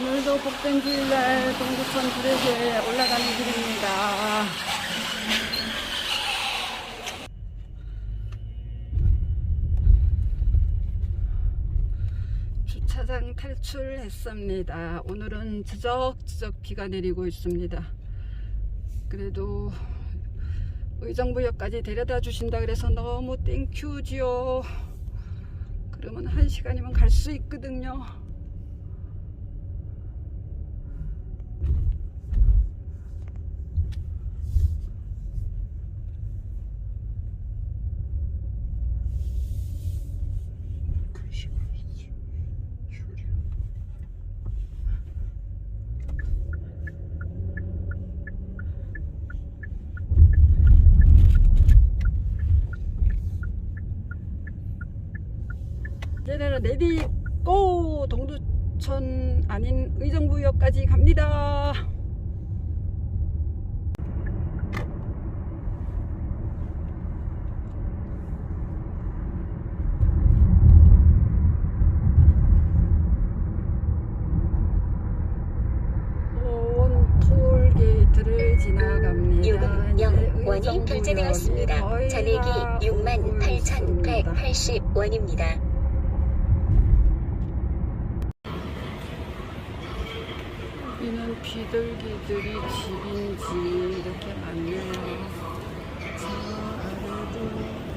오늘도 복된 주일날 동두천 구례교에 올라가는 길입니다. 주차장 탈출했습니다. 오늘은 지적지적 비가 내리고 있습니다. 그래도 의정부역까지 데려다 주신다 그래서 너무 땡큐지요. 그러면 한 시간이면 갈 수 있거든요. 제네라 레디 고 동두천 아닌 의정부역까지 갑니다. 온 톨게이트를 지나갑니다. 요금 이제 0원이 의정부역이 결제되었습니다. 있습니다. 68,180원입니다. 여기는 비둘기들이 집인지 이렇게 많네요. 저 아래도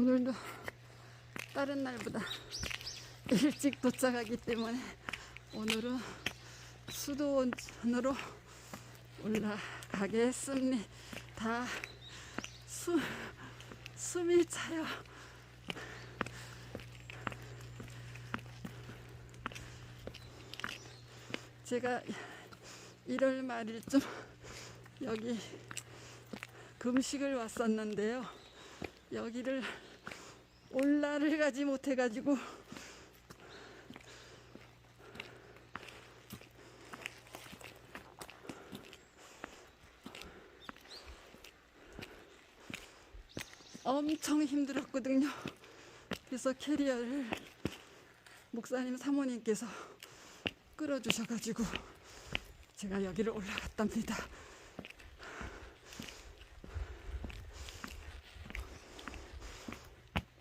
오늘도 다른 날보다 일찍 도착하기 때문에 오늘은 수도원으로 올라가겠습니다. 숨, 숨이 차요. 제가 1월 말일쯤 여기 금식을 왔었는데요. 여기를 올라를 가지 못해가지고 엄청 힘들었거든요. 그래서 캐리어를 목사님 사모님께서 끌어주셔가지고 제가 여기를 올라갔답니다.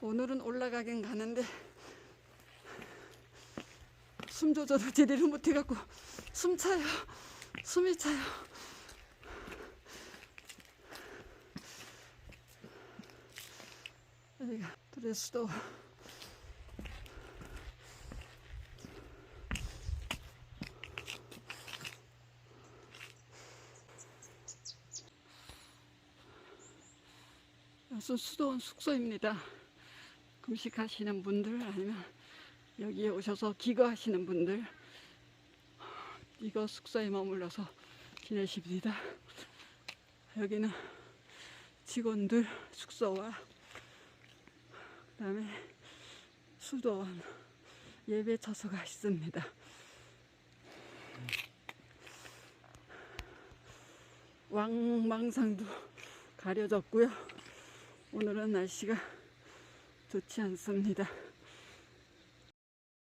오늘은 올라가긴 가는데 숨 조절을 제대로 못해갖고 숨 차요. 숨이 차요. 여기가 드레스도 여수 수도원 숙소입니다. 금식하시는 분들 아니면 여기에 오셔서 기거하시는 분들 이거 숙소에 머물러서 지내십니다. 여기는 직원들 숙소와 그다음에 수도원 예배 처소가 있습니다. 왕망상도 가려졌고요. 오늘은 날씨가 좋지 않습니다.